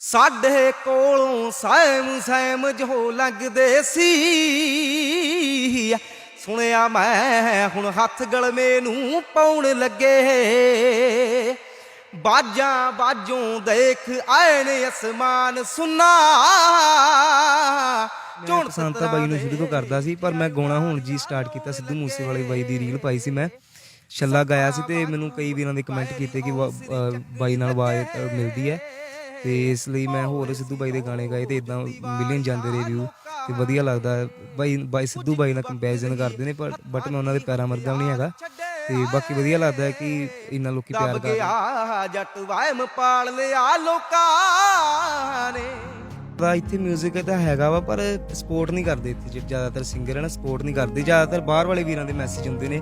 ਸਾਡੇ ਕੋਲੋਂ ਸੈਮ ਸੈਮ ਜੋ ਲੰਘਦੇ ਸੀ। ਸੁਣਿਆ ਮੈਂ ਹੁਣ ਹੱਥ ਗਲਮੇ ਨੂੰ ਪਾਉਣ ਲੱਗੇ। ਬਾਜਾਂ ਬਾਜੋਂ ਦੇਖ ਆਏ ਨੇ ਅਸਮਾਨ ਸੁਨਾ। ਮੈਂ ਪਸੰਦ ਤਾਂ ਬਾਈ ਨੂੰ ਸ਼ੁਰੂ ਤੋਂ ਕਰਦਾ ਸੀ ਪਰ ਮੈਂ ਗਾਉਣਾ ਹੁਣ ਜੀ ਸਟਾਰਟ ਕੀਤਾ ਸਿੱਧੂ ਮੂਸੇਵਾਲੇ ਬਾਈ ਦੀ ਰੀਲ ਪਾਈ ਸੀ ਮੈਂ। ਛੱਲਾ ਗਾਇਆ ਸੀ ਤੇ ਮੈਨੂੰ ਕਈ ਵੀਰਾਂ ਦੇ ਕਮੈਂਟ ਕੀਤੇ ਕਿ ਬਾਈ ਨਾਲ ਆਵਾਜ਼ ਮਿਲਦੀ ਹੈ। ਤੇ ਇਸ ਲਈ ਮੈਂ ਹੋਰ ਸਿੱਧੂ ਬਾਈ ਦੇ ਗਾਣੇ ਗਾਏ ਤੇ ਇਦਾਂ ਮਿਲੀਅਨ ਜਾਂਦੇ ਰਹੇ ਵਿਊ ਤੇ ਵਧੀਆ ਲੱਗਦਾ। ਬਾਈ ਬਾਈ ਸਿੱਧੂ ਬਾਈ ਨਾਲ ਕੰਪੈਰੀਜ਼ਨ ਕਰਦੇ ਨੇ ਪਰ ਬਟ ਮੈਂ ਉਹਨਾਂ ਦੇ ਪੈਰਾਂ ਵੀ ਨਹੀਂ ਹੈਗਾ ਤੇ ਬਾਕੀ ਵਧੀਆ ਲੱਗਦਾ ਹੈ ਕਿ ਇੰਨਾ ਲੋਕੀ ਪਿਆਰ ਕਰਦੇ। ਗਿਆ ਜੱਟ ਵਾਇਮ ਪਾਲ ਲਿਆ ਲੋਕਾਂ ਨੇ ਦਾ ਇੱਥੇ 뮤직 ਤਾਂ ਹੈਗਾ ਵਾ, ਪਰ ਸਪੋਰਟ ਨਹੀਂ ਕਰਦੇ ਇੱਥੇ ਜਿਹੜੇ ਜ਼ਿਆਦਾਤਰ ਸਿੰਗਰ ਹੈ ਨਾ ਸਪੋਰਟ ਨਹੀਂ ਕਰਦੇ। ਜ਼ਿਆਦਾਤਰ ਬਾਹਰ ਵਾਲੇ ਵੀਰਾਂ ਦੇ ਮੈਸੇਜ ਹੁੰਦੇ ਨੇ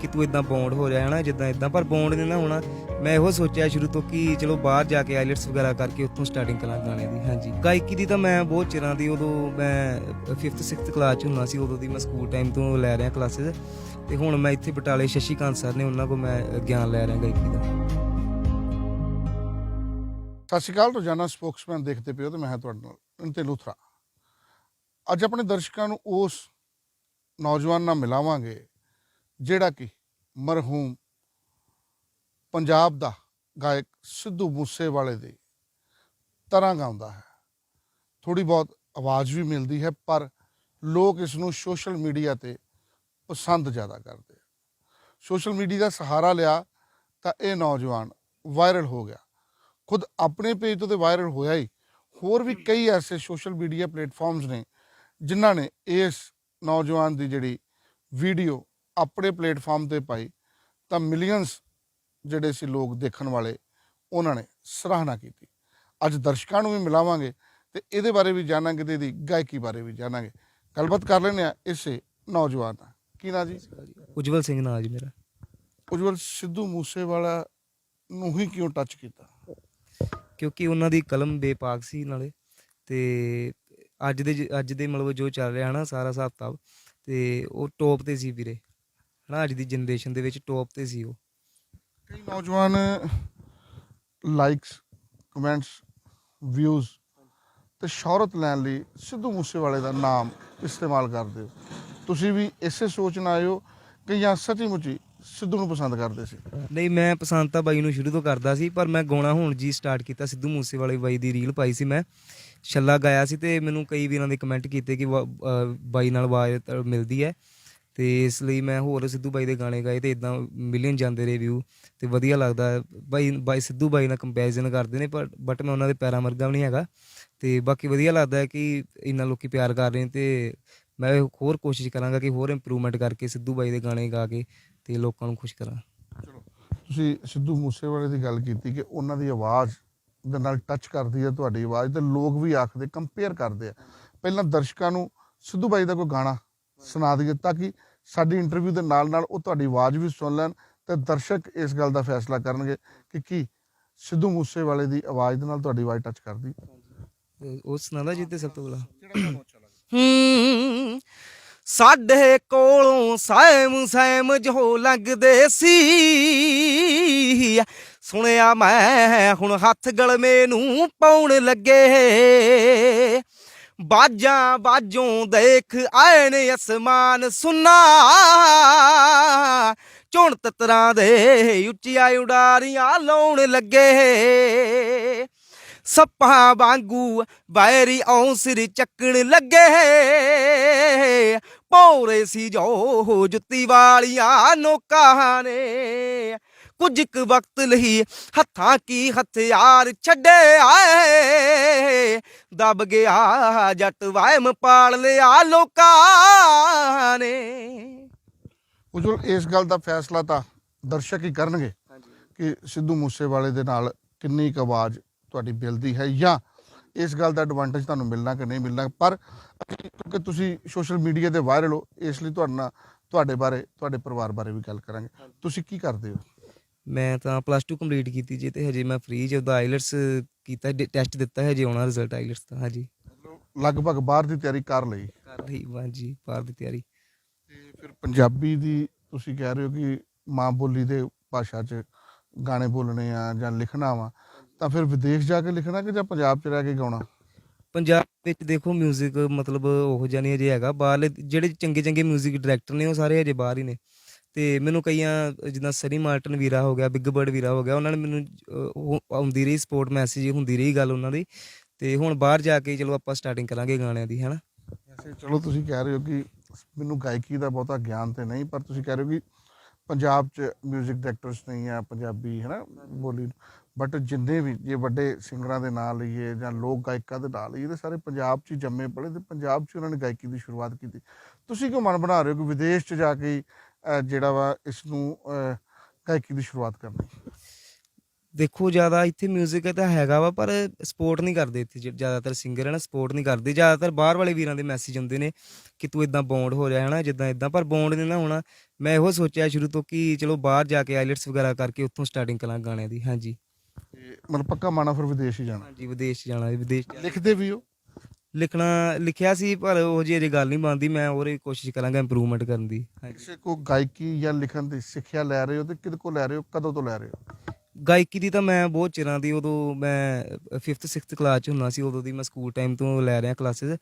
ਕਿ ਤੂੰ ਇਦਾਂ ਬੌਂਡ ਹੋ ਜਾ ਹੈ ਨਾ, ਜਿੱਦਾਂ ਇਦਾਂ ਪਰ ਬੌਂਡ ਨਹੀਂ ਨਾ ਹੋਣਾ ਮੈਂ ਇਹੋ ਸੋਚਿਆ ਸ਼ੁਰੂ ਤੋਂ ਕਿ ਚਲੋ ਬਾਹਰ ਜਾ ਕੇ ਆਈਲਟਸ ਵਗੈਰਾ ਕਰਕੇ ਉੱਥੋਂ ਸਟਾਰਟਿੰਗ ਕਰਾਂ ਗਾਣੇ ਦੀ, ਹਾਂਜੀ। ਗਾਇਕੀ ਦੀ ਤਾਂ ਮੈਂ ਬਹੁਤ ਚਿਰਾਂ ਦੀ, ਉਦੋਂ ਮੈਂ 5th 6th ਕਲਾਸ ਚ ਹੁੰਦਾ ਸੀ, ਉਦੋਂ ਦੀ ਮੈਂ ਸਕੂਲ ਟਾਈਮ ਤੋਂ ਲੈ ਰਿਹਾ ਕਲਾਸਿਸ ਤੇ ਹੁਣ ਮੈਂ ਇੱਥੇ ਬਟਾਲੇ ਸ਼ਸ਼ੀ ਕਾਂਤ ਸਰ ਨੇ, ਉਹਨਾਂ ਕੋਲ ਮੈਂ ਗਿਆਨ ਲੈ ਰਿਹਾ ਗਾਇਕੀ ਦਾ। ਸਤਿ ਸ਼੍ਰੀ ਅਕਾਲ, ਰੋਜ਼ਾਨਾ ਸਪੋਕਸਮੈਨ ਦੇਖਦੇ ਪਿਓ ਤੇ ਮੈਂ ਹਾਂ ਤੁਹਾਡੇ ਨਾਲ ਇੰਤੇ ਲੂਥਰਾ। ਅੱਜ ਆਪਣੇ ਦਰਸ਼ਕਾਂ ਨੂੰ ਉਸ ਨੌਜਵਾਨ ਨਾਲ ਮਿਲਾਵਾਂਗੇ, ਜਿਹੜਾ ਕਿ ਮਰਹੂਮ ਪੰਜਾਬ ਦਾ ਗਾਇਕ ਸਿੱਧੂ ਮੂਸੇਵਾਲੇ ਦੀ ਤਰ੍ਹਾਂ ਗਾਉਂਦਾ ਹੈ। ਥੋੜੀ ਬਹੁਤ ਆਵਾਜ਼ ਵੀ ਮਿਲਦੀ ਹੈ, ਪਰ ਲੋਕ ਇਸ ਨੂੰ ਸੋਸ਼ਲ ਮੀਡੀਆ ਤੇ ਪਸੰਦ ਜ਼ਿਆਦਾ ਕਰਦੇ ਆ। ਸੋਸ਼ਲ ਮੀਡੀਆ ਦਾ ਸਹਾਰਾ ਲਿਆ ਤਾਂ ਇਹ ਨੌਜਵਾਨ ਵਾਇਰਲ ਹੋ ਗਿਆ। ਖੁਦ ਆਪਣੇ ਪੇਜ ਤੋਂ ਤੇ ਵਾਇਰਲ ਹੋਇਆ ਹੀ। ਹੋਰ ਵੀ ਕਈ ਐਸੇ ਸੋਸ਼ਲ ਮੀਡੀਆ ਪਲੇਟਫਾਰਮਸ ਨੇ ਜਿਨ੍ਹਾਂ ਨੇ ਇਸ ਨੌਜਵਾਨ ਦੀ ਜਿਹੜੀ ਵੀਡੀਓ ਆਪਣੇ ਪਲੇਟਫਾਰਮ ਤੇ ਪਾਈ ਤਾਂ ਮਿਲੀਅਨਸ ਜਿਹੜੇ ਸੀ ਲੋਕ ਦੇਖਣ ਵਾਲੇ ਉਹਨਾਂ ਨੇ ਸਰਾਹਨਾ ਕੀਤੀ। ਅੱਜ ਦਰਸ਼ਕਾਂ ਨੂੰ ਵੀ ਮਿਲਾਵਾਂਗੇ ਤੇ ਇਹਦੇ ਬਾਰੇ ਵੀ ਜਾਣਾਂਗੇ ਤੇ ਇਹਦੀ ਗਾਇਕੀ ਬਾਰੇ ਵੀ ਜਾਣਾਂਗੇ। ਗੱਲਬਾਤ ਕਰ ਲੈਂਦੇ ਆ ਇਸੇ ਨੌਜਵਾਨ ਨਾਲ। ਕੀ ਨਾਂ ਜੀ? ਉਜਵਲ ਸਿੰਘ ਨਾਲ ਜੀ ਮੇਰਾ। ਉਜਵਲ ਸਿੱਧੂ ਮੂਸੇਵਾਲਾ ਨੂੰ ਹੀ ਕਿਉਂ ਟੱਚ ਕੀਤਾ? ਕਿਉਂਕਿ ਉਹਨਾਂ ਦੀ ਕਲਮ ਬੇਪਾਕ ਸੀ ਨਾਲੇ ਤੇ ਅੱਜ ਦੇ ਜ- ਅੱਜ ਦੇ ਮਤਲਬ ਜੋ ਚੱਲ ਰਿਹਾ ਨਾ ਸਾਰਾ ਹਿਸਾਬ ਕਿਤਾਬ ਤੇ ਉਹ ਟੌਪ ਤੇ ਸੀ ਵੀਰੇ, ਹਨਾ ਅੱਜ ਦੀ ਜਨਰੇਸ਼ਨ ਦੇ ਵਿੱਚ ਟੌਪ ਤੇ ਸੀ ਉਹ। ਕਈ ਨੌਜਵਾਨ ਲਾਈਕਸ ਕਮੈਂਟਸ ਵਿਊਜ਼ ਤੇ ਸ਼ੋਹਰਤ ਲੈਣ ਲਈ ਸਿੱਧੂ ਮੂਸੇਵਾਲੇ ਦਾ ਨਾਮ ਇਸਤੇਮਾਲ ਕਰਦੇ ਹੋ। ਤੁਸੀਂ ਵੀ ਇਸੇ ਸੋਚ ਨਾਲ ਆਏ ਹੋ ਕਿ ਜਾਂ ਸੱਚੀ ਮੁੱਚੀ ਸਿੱਧੂ ਨੂੰ ਪਸੰਦ ਕਰਦੇ ਸੀ। ਨਹੀਂ, ਮੈਂ ਪਸੰਦ ਤਾਂ ਬਾਈ ਨੂੰ ਸ਼ੁਰੂ ਤੋਂ ਕਰਦਾ ਸੀ, ਪਰ ਮੈਂ ਗਾਉਣਾ ਹੁਣ ਜੀ ਸਟਾਰਟ ਕੀਤਾ, ਸਿੱਧੂ ਮੂਸੇਵਾਲੇ ਬਾਈ ਦੀ ਰੀਲ ਪਾਈ ਸੀ ਮੈਂ। ਛੱਲਾ ਗਾਇਆ ਸੀ ਤੇ ਮੈਨੂੰ ਕਈ ਵੀਰਾਂ ਦੇ ਕਮੈਂਟ ਕੀਤੇ ਕਿ ਵਾ- ਅਹ ਬਾਈ ਨਾਲ ਆਵਾਜ਼ ਮਿਲਦੀ ਹੈ। ਤੇ ਇਸ ਲਈ ਮੈਂ ਹੋਰ ਸਿੱਧੂ ਬਾਈ ਦੇ ਗਾਣੇ ਗਾਏ ਤੇ ਇਦਾਂ ਮਿਲੀਅਨ ਜਾਂਦੇ ਰਹੇ ਵਿਊ ਤੇ ਵਧੀਆ ਲੱਗਦਾ ਹੈ। ਬਾਈ ਬਾਈ ਸਿੱਧੂ ਬਾਈ ਨਾਲ ਕੰਪੈਰੀਜ਼ਨ ਕਰਦੇ ਨੇ, ਪਰ ਬਟ ਮੈਂ ਉਹਨਾਂ ਦੇ ਪੈਰਾਂ ਵਰਗਾ ਵੀ ਨਹੀਂ ਹੈਗਾ। ਤੇ ਬਾਕੀ ਵਧੀਆ ਲੱਗਦਾ ਹੈ ਕਿ ਇੰਨਾ ਲੋਕੀ ਪਿਆਰ ਕਰ ਰਹੇ ਨੇ ਤੇ ਮੈਂ ਹੋਰ ਕੋਸ਼ਿਸ਼ ਕਰਾਂਗਾ ਕਿ ਹੋਰ ਇੰਪਰੂਵਮੈਂਟ ਕਰਕੇ ਸਿੱਧੂ ਬਾਈ ਦੇ ਗਾਣੇ ਗਾ ਕੇ ਤੇ ਲੋਕਾਂ ਨੂੰ ਖੁਸ਼ ਕਰਾਂ। ਚਲੋ ਤੁਸੀਂ ਸਿੱਧੂ ਮੂਸੇਵਾਲੇ ਦੀ ਗੱਲ ਕੀਤੀ ਕਿ ਉਹਨਾਂ ਦੀ ਆਵਾਜ਼ ਦੇ ਨਾਲ ਟੱਚ ਕਰਦੀ ਹੈ ਤੁਹਾਡੀ ਆਵਾਜ਼ ਤੇ ਲੋਕ ਵੀ ਆਖਦੇ ਕੰਪੇਅਰ ਕਰਦੇ ਆ। ਪਹਿਲਾਂ ਦਰਸ਼ਕਾਂ ਨੂੰ ਸਿੱਧੂ ਬਾਈ ਦਾ ਕੋਈ ਗਾਣਾ ਸੁਣਾ ਦਈਏ ਤਾਂ ਕਿ ਸਾਡੀ ਇੰਟਰਵਿਊ ਦੇ ਨਾਲ ਨਾਲ ਉਹ ਤੁਹਾਡੀ ਆਵਾਜ਼ ਵੀ ਸੁਣ ਲੈਣ ਤੇ ਦਰਸ਼ਕ ਇਸ ਗੱਲ ਦਾ ਫੈਸਲਾ ਕਰਨਗੇ ਕਿ ਕੀ ਸਿੱਧੂ ਮੂਸੇਵਾਲੇ ਦੀ ਆਵਾਜ਼ ਦੇ ਨਾਲ ਤੁਹਾਡੀ ਆਵਾਜ਼ ਟੱਚ ਕਰਦੀ। ਉਹ ਸੁਣਾਦਾ ਜੀ ਤੇ ਸਭ ਤੋਂ ਅੱਛਾ ਲੱਗਦਾ? ਹੂੰ। ਸਾਡੇ ਕੋਲੋਂ ਸੈਮ ਸੈਮ ਜੋ ਲੰਘਦੇ ਸੀ। ਸੁਣਿਆ ਮੈਂ ਹੁਣ ਹੱਥ ਗਲਮੇ ਨੂੰ ਪਾਉਣ ਲੱਗੇ। ਬਾਜਾਂ ਬਾਜੋਂ ਦੇਖ ਆਏ ਨੇ ਅਸਮਾਨ ਸੁਨਾ। ਝੁਣ ਤਤਰਾਂ ਦੇ ਉੱਚੀਆਂ ਉਡਾਰੀਆਂ ਲਾਉਣ ਲੱਗੇ। ਸੱਪਾਂ ਵਾਂਗੂ ਬਾਇਰੀ ਔਂਸਰ ਚੱਕਣ ਲੱਗੇ। ਪੌਰੇ ਸੀ ਜੋ ਜੁੱਤੀ ਵਾਲੀਆਂ ਨੋਕਾਂ ਨੇ। ਕੁਝ ਕੁ ਵਕਤ ਲਈ ਹੱਥਾਂ ਕੀ ਹਥਿਆਰ ਛੱਡੇ ਆਏ। ਦਬ ਗਿਆ ਜੱਟ ਵਾਇਮ ਪਾਲ ਲਿਆ ਲੋਕਾਂ ਨੇ। ਉਜਵਲ ਇਸ ਗੱਲ ਦਾ ਫੈਸਲਾ ਤਾਂ ਦਰਸ਼ਕ ਹੀ ਕਰਨਗੇ ਕਿ ਸਿੱਧੂ ਮੂਸੇਵਾਲੇ ਦੇ ਨਾਲ ਕਿੰਨੀ ਕੁ ਆਵਾਜ਼ ਤੁਹਾਡੀ ਮਿਲਦੀ ਹੈ ਜਾਂ ਇਸ ਗੱਲ ਦਾ ਐਡਵਾਂਟੇਜ ਤੁਹਾਨੂੰ ਮਿਲਣਾ ਕਿ ਨਹੀਂ ਮਿਲਣਾ ਪਰ ਕਿਉਂਕਿ ਤੁਸੀਂ ਸੋਸ਼ਲ ਮੀਡੀਆ ਤੇ ਵਾਇਰਲ ਹੋ ਇਸ ਲਈ ਤੁਹਾਡੇ ਤੁਹਾਡੇ ਬਾਰੇ ਤੁਹਾਡੇ ਪਰਿਵਾਰ ਬਾਰੇ ਵੀ ਗੱਲ ਕਰਾਂਗੇ। ਤੁਸੀਂ ਕੀ ਕਰਦੇ ਹੋ? ਮੈਂ ਤਾਂ ਪਲੱਸ 2 ਕੰਪਲੀਟ ਕੀਤੀ ਜੀ ਤੇ ਹਜੇ ਮੈਂ ਫ੍ਰੀ ਚ ਉਹਦਾ ਆਈਲਟਸ ਕੀਤਾ ਟੈਸਟ ਦਿੱਤਾ ਹੈ ਹਜੇ ਆਉਣਾ ਰਿਜ਼ਲਟ ਆਈਲਟਸ ਦਾ ਹਾਂਜੀ। ਲਗਭਗ ਬਾਹਰ ਦੀ ਤਿਆਰੀ ਕਰ ਲਈ? ਕਰ ਰਹੀ ਹਾਂਜੀ ਪਾਰ ਦੀ ਤਿਆਰੀ। ਤੇ ਫਿਰ ਪੰਜਾਬੀ ਦੀ ਤੁਸੀਂ ਕਹਿ ਰਹੇ ਹੋ ਕਿ ਮਾਂ ਬੋਲੀ ਦੇ ਭਾਸ਼ਾ 'ਚ ਗਾਣੇ ਬੋਲਣੇ ਆ ਜਾਂ ਲਿਖਣਾ ਵਾ ਤਾਂ ਫਿਰ ਵਿਦੇਸ਼ ਜਾ ਕੇ ਲਿਖਣਾ ਕਿ ਜਾਂ ਪੰਜਾਬ 'ਚ ਰਹਿ ਕੇ ਗਾਉਣਾ ਪੰਜਾਬ ਵਿੱਚ ਦੇਖੋ 뮤직 ਮਤਲਬ ਉਹ ਜਿਹਾ ਨਹੀਂ ਅਜੇ ਹੈਗਾ ਬਾਹਰਲੇ ਜਿਹੜੇ ਚੰਗੇ ਚੰਗੇ 뮤직 ਡਾਇਰੈਕਟਰ ਨੇ ਉਹ ਸਾਰੇ ਅਜੇ ਬਾਹਰ ਹੀ ਨੇ ਤੇ ਮੈਨੂੰ ਕਈਆਂ ਜਿੱਦਾਂ ਸਨੀ ਮਾਰਟਨ ਵੀਰਾ ਹੋ ਗਿਆ ਬਿੱਗ ਬਰਡ ਵੀਰਾ ਹੋ ਗਿਆ ਉਹਨਾਂ ਨੇ ਮੈਨੂੰ ਅਹ, ਉਹ ਆਉਂਦੀ ਰਹੀ ਸਪੋਰਟ ਮੈਸੇਜ ਹੁੰਦੀ ਰਹੀ ਗੱਲ ਉਹਨਾਂ ਦੀ ਤੇ ਹੁਣ ਬਾਹਰ ਜਾ ਕੇ ਚਲੋ ਆਪਾਂ ਸਟਾਰਟਿੰਗ ਕਰਾਂਗੇ ਗਾਣਿਆਂ ਦੀ ਹੈਨਾ ਵੈਸੇ ਚਲੋ ਤੁਸੀਂ ਕਹਿ ਰਹੇ ਹੋ ਕਿ ਮੈਨੂੰ ਗਾਇਕੀ ਦਾ ਬਹੁਤਾ ਗਿਆਨ ਤੇ ਨਹੀਂ ਪਰ ਤੁਸੀਂ ਕਹਿ ਰਹੇ ਹੋ ਕਿ ਪੰਜਾਬ 'ਚ 뮤직 ਡਾਇਰੈਕਟਰਸ ਨਹੀਂ ਆ ਪੰਜਾਬੀ ਹੈ ਨਾ ਬੋਲੀ ਬਟ ਜਿੰਨੇ ਵੀ ਜੇ ਵੱਡੇ ਸਿੰਗਰਾਂ ਦੇ ਨਾਂ ਲਈਏ ਜਾਂ ਲੋਕ ਗਾਇਕਾਂ ਦੇ ਨਾਂ ਲਈਏ ਤੇ ਸਾਰੇ ਪੰਜਾਬ 'ਚ ਜੰਮੇ ਪਲੇ ਤੇ ਪੰਜਾਬ 'ਚ ਉਹਨਾਂ ਨੇ ਗਾਇਕੀ ਦੀ ਸ਼ੁਰੂਆਤ ਕੀਤੀ। ਤੁਸੀਂ ਕਿਉਂ ਮਨ ਬਣਾ ਰਹੇ ਹੋ ਕਿ ਵਿਦੇਸ਼ 'ਚ ਜਾ ਕੇ ਜਿਹੜਾ ਵਾ ਇਸ ਨੂੰ ਗਾਇਕੀ ਦੀ ਸ਼ੁਰੂਆਤ ਕਰਨੀ? ਦੇਖੋ, ਜ਼ਿਆਦਾ ਇੱਥੇ 뮤직 ਤਾਂ ਹੈਗਾ ਵਾ, ਪਰ ਸਪੋਰਟ ਨਹੀਂ ਕਰਦੇ ਇੱਥੇ ਜ਼ਿਆਦਾਤਰ ਸਿੰਗਰ ਹੈ ਸਪੋਰਟ ਨਹੀਂ ਕਰਦੇ। ਜ਼ਿਆਦਾਤਰ ਬਾਹਰ ਵਾਲੇ ਵੀਰਾਂ ਦੇ ਮੈਸੇਜ ਹੁੰਦੇ ਨੇ ਕਿ ਤੂੰ ਇਦਾਂ ਬੌਂਡ ਹੋ ਰਿਹਾ, ਹੈ ਨਾ, ਜਿੱਦਾਂ ਇਦਾਂ ਪਰ ਬੌਂਡ ਨਹੀਂ ਨਾ ਹੋਣਾ ਮੈਂ ਇਹੋ ਸੋਚਿਆ ਸ਼ੁਰੂ ਤੋਂ ਕਿ ਚਲੋ ਬਾਹਰ ਜਾ ਕੇ ਆਈਲੈਟਸ ਵਗੈਰਾ ਕਰਕੇ ਉੱਥੋਂ ਸਟਾਰਟਿੰਗ ਕਰਾਂ ਗਾਣਿਆਂ ਦੀ, ਹਾਂਜੀ। ਤੇ ਮਤਲਬ ਪੱਕਾ ਮਾਣਾ ਫਿਰ ਵਿਦੇਸ਼ ਹੀ ਜਾਣਾ। ਹਾਂਜੀ ਵਿਦੇਸ਼ ਜਾਣਾ ਵਿਦੇਸ਼ ਜਾ- ਲਿਖਦੇ ਵੀ ਹੋ? ਲਿਖਣਾ ਲਿਖਿਆ ਸੀ ਪਰ ਉਹ ਜਿਹੀ ਅਜੇ ਗੱਲ ਨਹੀਂ ਬਣਦੀ ਮੈਂ ਹੋਰ ਕੋਸ਼ਿਸ਼ ਕਰਾਂਗਾ ਇੰਪਰੂਵਮੈਂਟ ਕਰਨ ਦੀ। ਹਾਂਜੀ। ਕਿਸੇ ਕੋ ਗਾਇਕੀ ਜਾਂ ਲਿਖਣ ਦੀ ਸਿੱਖਿਆ ਲੈ ਰਹੇ ਹੋ ਤੇ ਕਿਹਦੇ ਕੋ ਲੈ ਰਹੇ ਹੋ ਕਦੋਂ ਤੋਂ ਲੈ ਰਹੇ ਹੋ? ਗਾਇਕੀ ਦੀ ਤਾਂ ਮੈਂ ਬਹੁਤ ਚਿਰਾਂ ਦੀ ਉਦੋਂ ਮੈਂ 5th 6th ਕਲਾਸ ਚ ਹੁੰਦਾ ਸੀ ਉਦੋਂ ਦੀ ਮੈਂ ਸਕੂਲ ਟਾਈਮ ਤੋਂ ਲੈ ਰਿਹਾ ਕਲਾਸਿਸ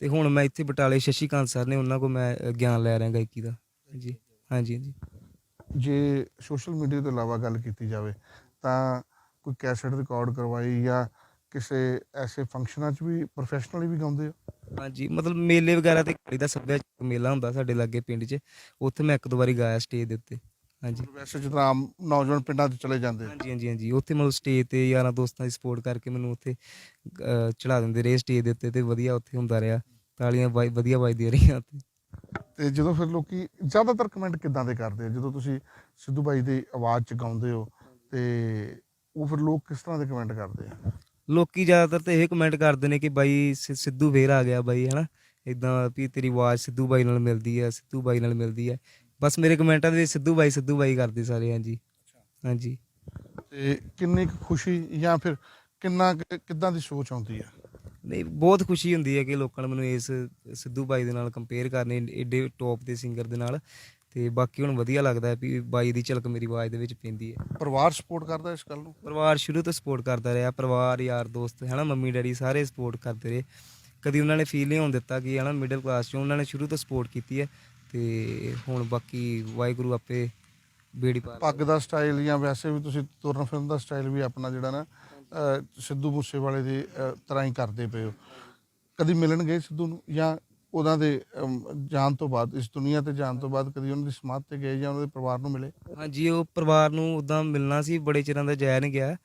ਤੇ ਹੁਣ ਮੈਂ ਇੱਥੇ ਬਟਾਲੇ ਸ਼ਸ਼ੀਕਾਂਤ ਸਰ ਨੇ ਉਹਨਾਂ ਕੋਲ ਮੈਂ ਅ, ਗਿਆਨ ਲੈ ਰਿਹਾ ਗਾਇਕੀ ਦਾ। ਹਾਂਜੀ ਹਾਂਜੀ ਹਾਂਜੀ। ਜੇ ਸੋਸ਼ਲ ਮੀਡੀਆ ਤੋਂ ਇਲਾਵਾ ਗੱਲ ਕੀਤੀ ਜਾਵੇ ਤਾਂ ਕੋਈ ਕੈਸਟ ਰਿਕਾਰਡ ਕਰਵਾਈ ਜਾਂ ਕਿਸੇ ਐਸੇ ਫੰਕਸ਼ਨਾਂ 'ਚ ਵੀ ਪ੍ਰੋਫੈਸ਼ਨਲੀ ਵੀ ਗਾਉਂਦੇ ਹੋ? ਹਾਂਜੀ ਮਤਲਬ ਮੇਲੇ ਵਗੈਰਾ ਤੇ ਘੜੀ ਦਾ ਸੱਭਿਆਚਾਰਕ ਮੇਲਾ ਹੁੰਦਾ ਸਾਡੇ ਲਾਗੇ ਪਿੰਡ 'ਚ ਉੱਥੇ ਮੈਂ ਇੱਕ ਦੋ ਵਾਰੀ ਗਾਇਆ ਸਟੇਜ ਦੇ ਉੱਤੇ। ਹਾਂਜੀ। ਵੈਸੇ ਜਿੱਦਾਂ ਆਮ ਨੌਜਵਾਨ ਪਿੰਡਾਂ 'ਚ ਚਲੇ ਜਾਂਦੇ ਆ। ਹਾਂਜੀ ਹਾਂਜੀ ਹਾਂਜੀ ਉੱਥੇ ਮਤਲਬ ਸਟੇਜ ਤੇ ਯਾਰਾਂ ਦੋਸਤਾਂ ਦੀ ਸਪੋਰਟ ਕਰਕੇ ਮੈਨੂੰ ਉੱਥੇ ਅ, ਚੜਾ ਦਿੰਦੇ ਰਹੇ ਸਟੇਜ ਦੇ ਉੱਤੇ ਤੇ ਵਧੀਆ ਉੱਥੇ ਹੁੰਦਾ ਰਿਹਾ ਤਾਲੀਆਂ ਵਾਈ- ਵਧੀਆ ਵੱਜਦੀਆਂ ਰਹੀਆਂ ਉੱਥੇ। ਤੇ ਜਦੋਂ ਫਿਰ ਲੋਕੀ ਜ਼ਿਆਦਾਤਰ ਕਮੈਂਟ ਕਿੱਦਾਂ ਦੇ ਕਰਦੇ ਆ? ਜਦੋਂ ਤੁਸੀਂ ਸਿੱਧੂ ਬਾਈ ਦੀ ਆਵਾਜ਼ 'ਚ ਗਾਉਂਦੇ ਹੋ ਤੇ ਉਹ ਫਿਰ ਲੋਕ ਕਿਸ ਤਰ੍ਹਾਂ ਦੇ ਕਮੈਂਟ ਕਰਦੇ ਆ? ਲੋਕੀ ਜ਼ਿਆਦਾਤਰ ਤਾਂ ਇਹ ਕਮੈਂਟ ਕਰਦੇ ਨੇ ਕਿ ਬਾਈ ਸਿ- ਸਿੱਧੂ ਫੇਰ ਆ ਗਿਆ ਬਾਈ ਹਨਾ? ਇਦਾਂ ਵੀ ਤੇਰੀ ਆਵਾਜ਼ ਸਿੱਧੂ ਬਾਈ ਨਾਲ ਮਿਲਦੀ ਹੈ ਸਿੱਧੂ ਬਾਈ ਨਾਲ ਮਿਲਦੀ ਹੈ ਬਸ ਮੇਰੇ ਕਮੈਂਟਾਂ ਦੇ ਵਿੱਚ ਸਿੱਧੂ ਬਾਈ ਸਿੱਧੂ ਬਾਈ ਕਰਦੇ ਸਾਰੇ ਹਾਂਜੀ। ਹਾਂਜੀ। ਤੇ ਕਿੰਨੀ ਕੁ ਖੁਸ਼ੀ ਜਾਂ ਫਿਰ ਕਿੰਨਾ ਕੁ- ਕਿੱਦਾਂ ਦੀ ਸੋਚ ਆਉਂਦੀ ਆ? ਨਹੀਂ ਬਹੁਤ ਖੁਸ਼ੀ ਹੁੰਦੀ ਹੈ ਕਿ ਲੋਕਾਂ ਨੇ ਮੈਨੂੰ ਇਸ ਸਿੱਧੂ ਬਾਈ ਦੇ ਨਾਲ ਕੰਪੇਅਰ ਕਰਨੇ ਏਡੇ ਟੌਪ ਦੇ ਸਿੰਗਰ ਦੇ ਨਾਲ। ਤੇ ਬਾਕੀ ਹੁਣ ਵਧੀਆ ਲੱਗਦਾ ਹੈ ਵੀ ਬਾਈ ਦੀ ਝਲਕ ਮੇਰੀ ਆਵਾਜ਼ ਦੇ ਵਿੱਚ ਪੈਂਦੀ ਹੈ। ਪਰਿਵਾਰ ਸਪੋਰਟ ਕਰਦਾ ਇਸ ਗੱਲ ਨੂੰ? ਪਰਿਵਾਰ ਸ਼ੁਰੂ ਤੋਂ ਸਪੋਰਟ ਕਰਦਾ ਰਿਹਾ ਪਰਿਵਾਰ ਯਾਰ ਦੋਸਤ ਹਨਾ ਮੰਮੀ ਡੈਡੀ ਸਾਰੇ ਸਪੋਰਟ ਕਰਦੇ ਰਹੇ। ਕਦੀ ਉਹਨਾਂ ਨੇ ਫੀਲ ਨਹੀਂ ਹੋਣ ਦਿੱਤਾ ਕਿ ਹਨਾ ਮਿਡਲ ਕਲਾਸ ਚੋਂ ਉਹਨਾਂ ਨੇ ਸ਼ੁਰੂ ਤੋਂ ਸਪੋਰਟ ਕੀਤੀ ਹੈ ਤੇ ਹੁਣ ਬਾਕੀ ਵਾਹਿਗੁਰੂ ਆਪੇ ਬੇੜੀ ਪਾਰ ਪੱਗ ਦਾ ਸਟਾਈਲ ਜਾਂ ਵੈਸੇ ਵੀ ਤੁਸੀਂ ਤੁਰਨ ਫਿਰਨ ਦਾ ਸਟਾਈਲ ਵੀ ਆਪਣਾ ਜਿਹੜਾ ਨਾ ਅਹ, ਸਿੱਧੂ ਮੂਸੇਵਾਲੇ ਦੀ ਅਹ, ਤਰ੍ਹਾਂ ਹੀ ਕਰਦੇ ਪਏ ਹੋ। ਕਦੀ ਮਿਲਣ ਗਏ ਸਿੱਧੂ ਨੂੰ ਜਾਂ ਉਹਨਾਂ ਦੇ ਅਮ, ਜਾਣ ਤੋਂ ਬਾਅਦ ਇਸ ਦੁਨੀਆ ਤੇ ਜਾਣ ਤੋਂ ਬਾਅਦ ਕਦੀ ਉਹਨਾਂ ਦੀ ਸਮਾਧ ਤੇ ਗਏ ਜਾਂ ਉਹਨਾਂ ਦੇ ਪਰਿਵਾਰ ਨੂੰ ਮਿਲੇ? ਹਾਂਜੀ ਉਹ ਪਰਿਵਾਰ ਨੂੰ ਉਦਾਂ ਮਿਲਣਾ ਸੀ ਬੜੇ ਚਿਰਾਂ ਦਾ ਜਾਇਆ ਨਹੀਂ ਗਿਆ।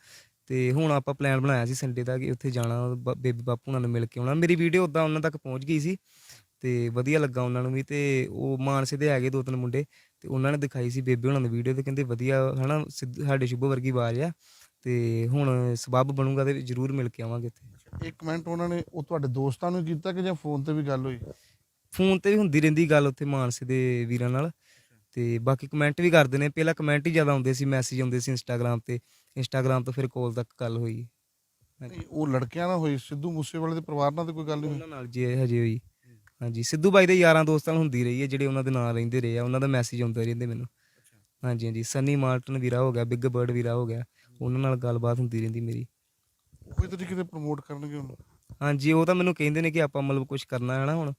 ਤੇ ਹੁਣ ਆਪਾਂ ਪਲਾਨ ਬਣਾਇਆ ਸੀ ਸੰਡੇ ਦਾ ਕਿ ਉੱਥੇ ਜਾਣਾ ਬ- ਬੇਬੀ ਬਾਪੂ ਨਾਲ ਮਿਲ ਕੇ ਆਉਣਾ। ਮੇਰੀ ਵੀਡੀਓ ਉਦਾਂ ਉਹਨਾਂ ਤੱਕ ਪਹੁੰਚ ਗਈ ਸੀ ਤੇ ਵਧੀਆ ਲੱਗਾ ਉਹਨਾਂ ਨੂੰ ਵੀ ਤੇ ਉਹ ਮਾਨਸੇ ਦੇ ਹੈਗੇ ਦੋ ਤਿੰਨ ਮੁੰਡੇ ਤੇ ਉਹਨਾਂ ਨੇ ਦਿਖਾਈ ਸੀ ਬੇਬੇ ਉਹਨਾਂ ਦੀ ਵੀਡੀਓ ਤੇ ਕਹਿੰਦੇ ਵਧੀਆ ਹਨਾ ਸਿੱਧੂ- ਸਾਡੇ ਸ਼ੁਭ ਵਰਗੀ ਆਵਾਜ਼ ਆ ਤੇ ਹੁਣ ਸਬੱਬ ਬਣੂਗਾ ਤੇ ਜ਼ਰੂਰ ਮਿਲ ਕੇ ਆਵਾਂਗੇ ਇੱਥੇ। ਇੱਕ ਕਮੈਂਟ ਉਹਨਾਂ ਨੇ ਉਹ ਤੁਹਾਡੇ ਦੋਸਤਾਂ ਨੂੰ ਕੀਤਾ ਕਿ ਜਾਂ ਫੋਨ ਤੇ ਵੀ ਗੱਲ ਹੋਈ? ਫੋਨ ਤੇ ਵੀ ਹੁੰਦੀ ਰਹਿੰਦੀ ਗੱਲ ਉੱਥੇ ਮਾਨਸੇ ਦੇ ਵੀਰਾਂ ਨਾਲ। ਤੇ ਬਾਕੀ ਕਮੈਂਟ ਵੀ ਕਰਦੇ ਨੇ। ਪਹਿਲਾਂ ਕਮੈਂਟ ਹੀ ਜ਼ਿਆਦਾ ਆਉਂਦੇ ਸੀ ਮੈਸੇਜ ਆਉਂਦੇ ਸੀ ਇੰਸਟਾਗ੍ਰam ਤੇ। ਇੰਸਟਾਗ੍ਰam ਤੋਂ ਫਿਰ ਕਾਲ ਤੱਕ ਗੱਲ ਹੋਈ। ਨਹੀਂ, ਉਹ ਲੜਕਿਆਂ ਨਾਲ ਹੋਈ ਸਿੱਧੂ ਮੂਸੇਵਾਲੇ ਦੇ ਪਰਿਵਾਰ ਨਾਲ ਤੇ ਕੋਈ ਗੱਲ ਨਹੀਂ ਹੋਈ? ਉਹਨਾਂ ਨਾਲ ਜੇ ਹਜੇ ਹੋਈ। ਹਾਂਜੀ ਸਿੱਧੂ ਬਾਈ ਦੇ ਯਾਰਾਂ ਦੋਸਤਾਂ ਨਾਲ ਹੁੰਦੀ ਰਹੀ ਹੈ ਜਿਹੜੇ ਉਹਨਾਂ ਦੇ ਨਾਲ ਰਹਿੰਦੇ ਰਹੇ ਆ। ਉਹਨਾਂ ਦਾ ਮੈਸੇਜ ਆਉਂਦੇ ਰਹਿੰਦੇ ਮੈਨੂੰ। ਹਾਂਜੀ ਹਾਂਜੀ। ਸਨੀ ਮਾਰਟਨ ਵੀਰਾ ਹੋ ਗਿਆ ਬਿੱਗ ਬਰਡ ਵੀਰਾ ਹੋ ਗਿਆ। ਉਹਨਾਂ ਨਾਲ ਗੱਲਬਾਤ ਹੁੰਦੀ ਰਹਿੰਦੀ ਮੇਰੀ। ਕੋਈ ਤਰੀਕੇ ਕਿਤੇ ਪ੍ਰਮੋਟ ਕਰਨਗੇ ਉਹਨੂੰ? ਹਾਂਜੀ ਉਹ ਤਾਂ ਮੈਨੂੰ ਕਹਿੰਦੇ ਨੇ ਕਿ ਆਪਾਂ ਮਤਲਬ ਕੁਝ ਕਰਨਾ ਹੈ ਨਾ ਹੁਣ।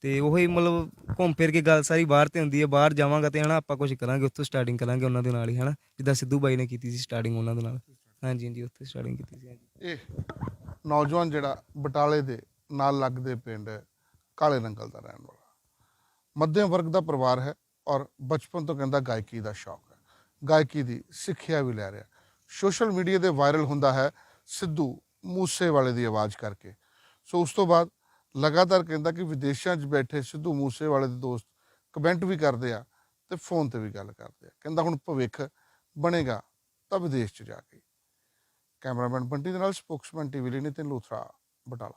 ਤੇ ਉਹੀ ਮਤਲਬ ਘੁੰਮ ਫਿਰ ਕੇ ਗੱਲ ਸਾਰੀ ਬਾਹਰ ਤੇ ਹੁੰਦੀ ਹੈ ਬਾਹਰ ਜਾਵਾਂਗਾ ਤੇ ਹਨਾ ਆਪਾਂ ਕੁਝ ਕਰਾਂਗੇ ਉੱਥੋਂ ਸਟਾਰਟਿੰਗ ਕਰਾਂਗੇ ਉਹਨਾਂ ਦੇ ਨਾਲ ਹੀ ਹਨਾ। ਜਿੱਦਾਂ ਸਿੱਧੂ ਬਾਈ ਨੇ ਕੀਤੀ ਸੀ ਸਟਾਰਟਿੰਗ ਉਹਨਾਂ ਦੇ ਨਾਲ। ਹਾਂਜੀ ਹਾਂਜੀ ਉੱਥੇ ਸਟਾਰਟਿੰਗ ਕੀਤੀ ਸੀ ਹਾਂਜੀ। ਇਹ ਨੌਜਵਾਨ ਜਿਹੜਾ ਬਟਾਲੇ ਦੇ ਨਾਲ ਲੱਗਦੇ ਪਿੰਡ ਕਾਲੇ ਨੰਗਲ ਦਾ ਰਹਿਣ ਵਾਲਾ। ਮੱਧਮ ਵਰਗ ਦਾ ਪਰਿਵਾਰ ਹੈ ਔਰ ਬਚਪਨ ਤੋਂ ਕਹਿੰਦਾ ਗਾਇਕੀ ਦਾ ਸ਼ੌਕ ਹੈ। ਗਾਇਕੀ ਦੀ ਸਿੱਖਿਆ ਵੀ ਲੈ ਰਿਹਾ। ਸੋਸ਼ਲ ਮੀਡੀਆ ਤੇ ਵਾਇਰਲ ਹੁੰਦਾ ਹੈ ਸਿੱਧੂ ਮੂਸੇਵਾਲੇ ਦੀ ਆਵਾਜ਼ ਕਰਕੇ। ਸੋ ਉਸ ਤੋਂ ਬਾਅਦ ਲਗਾਤਾਰ ਕਹਿੰਦਾ ਕਿ ਵਿਦੇਸ਼ਾਂ 'ਚ ਬੈਠੇ ਸਿੱਧੂ ਮੂਸੇਵਾਲੇ ਦੇ ਦੋਸਤ ਕਮੈਂਟ ਵੀ ਕਰਦੇ ਆ ਤੇ ਫੋਨ ਤੇ ਵੀ ਗੱਲ ਕਰਦੇ ਆ। ਕਹਿੰਦਾ ਹੁਣ ਭਵਿੱਖ ਬਣੇਗਾ ਤਾਂ ਵਿਦੇਸ਼ 'ਚ ਜਾ ਕੇ। ਕੈਮਰਾਮੈਨ ਬੰਟੀ ਦੇ ਨਾਲ ਸਪੋਕਸਮੈਨ ਟੀਵੀ ਲਈ ਨਿਤਿਨ ਲੂਥਰਾ, ਬਟਾਲਾ।